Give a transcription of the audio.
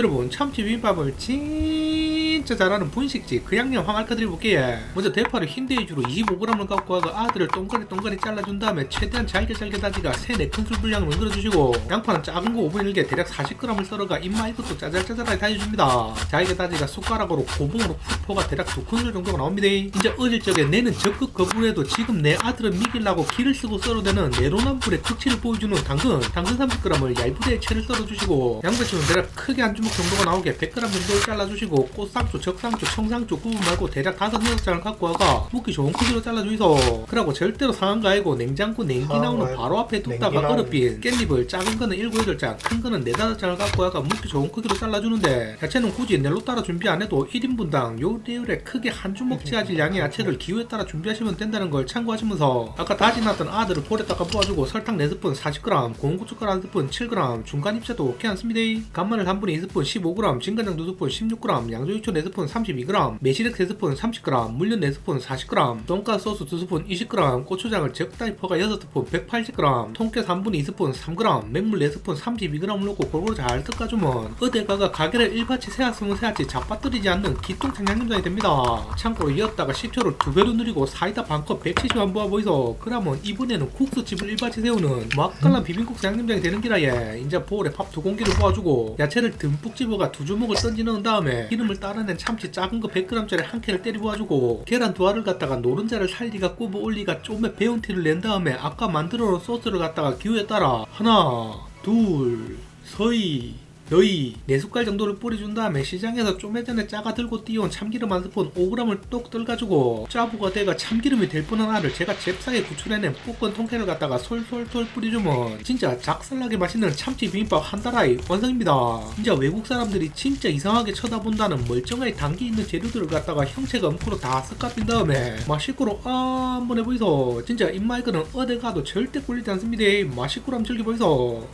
여러분 참치 비빔밥을 진 짜 잘하는 분식집 그 양념 한번 알려드려볼게요 먼저 대파를 흰돼지로 25g을 갖고 와서 아들을 동그리 동그리 잘라준 다음에 최대한 잘게 잘게 다지가 3, 4큰술 분량을 만들어주시고 양파는 작은 거 5분의 1개 대략 40g을 썰어가 입맛 이것도 짜잘짜잘하게 다져줍니다. 잘게 다지가 숟가락으로 고봉으로 푹 퍼가 대략 2큰술 정도가 나옵니다. 이제 어릴 적에 내는 적극 거부해도 지금 내 아들을 미기려고 기를 쓰고 썰어대는 내로남불의 극치를 보여주는 당근. 당근 30g을 얇게 채를 썰어주시고 양배추는 대략 크게 한 주먹 정도가 나오게 100g 정도를 잘라주시고 꽃 상추, 적상추, 청상추 구분 말고 대략 5, 6장을 갖고 와가 먹기 좋은 크기로 잘라주이소. 그러고 절대로 상한 거 아니고 냉장고 냉기 나오는 거 바로 앞에 나오는 얼어빈 깻잎을 작은 거는 7, 8장 큰 거는 4, 5장을 갖고 와가 먹기 좋은 크기로 잘라주는데 야채는 굳이 넬로 따라 준비 안 해도 1인분당 요리요리 크게 한 주먹 지어질 양의 야채를 기호에 따라 준비하시면 된다는 걸 참고하시면서 아까 다지놨던 아들을 볼에다가 부어주고 설탕 4스푼 40g 고운 고춧가루 1스푼 7g 중간 입자도 괜찮습니다. 간마늘 3분의 2스푼 15g 진간장 2스푼 16g 양조유초 4스푼 32g 매실액 3스푼 30g 물엿 4스푼 40g 돈가스 소스 2스푼 20g 고추장을 적당히 퍼가 6스푼 180g 통깨 3분의 2스푼 3g 맹물 4스푼 32g을 넣고 골고루 잘 섞어주면 어딜가가 가게를 일바치 세았으면 세았지 잡아뜨리지 않는 기똥찬 양념장이 됩니다. 참고로 이었다가 식초를 두 배로 늘리고 사이다 반컵 170원 부어 보이소. 그러면 이번에는 국수집을 일바치 세우는 맛깔난 비빔국수 양념장이 되는 기라 예 이제 보울에 밥 두 공기를 부어주고 야채를 듬뿍 집어가 두 주먹을 던지 넣은 다음에 기름을 따라 낸 참치 작은 거 100g짜리 한 캔을 때려 부어주고 계란 두 알을 갖다가 노른자를 살리가 굽어 올리가 좀에 배운 티를 낸 다음에 아까 만들어 놓은 소스를 갖다가 기호에 따라 하나 둘 서희 너희 네 숟갈 정도를 뿌려준 다음에 시장에서 좀 예전에 짜가 들고 뛰어온 참기름 한 스푼 5g을 똑 떨가지고 짜부가 돼가 참기름이 될 뻔한 알을 제가 잽싸게 구출해낸 볶은 통깨를 갖다가 솔솔솔 뿌려주면 진짜 작살나게 맛있는 참치 비빔밥 한 달아이 완성입니다. 진짜 외국 사람들이 진짜 이상하게 쳐다본다는 멀쩡하게 당기 있는 재료들을 갖다가 형체가 엄크로 다 섞어빈 다음에 맛있고로 아 한번 해보이소. 진짜 입맛 이거는 어디 가도 절대 꿀리지 않습니다. 맛있고로 한번 즐겨보이소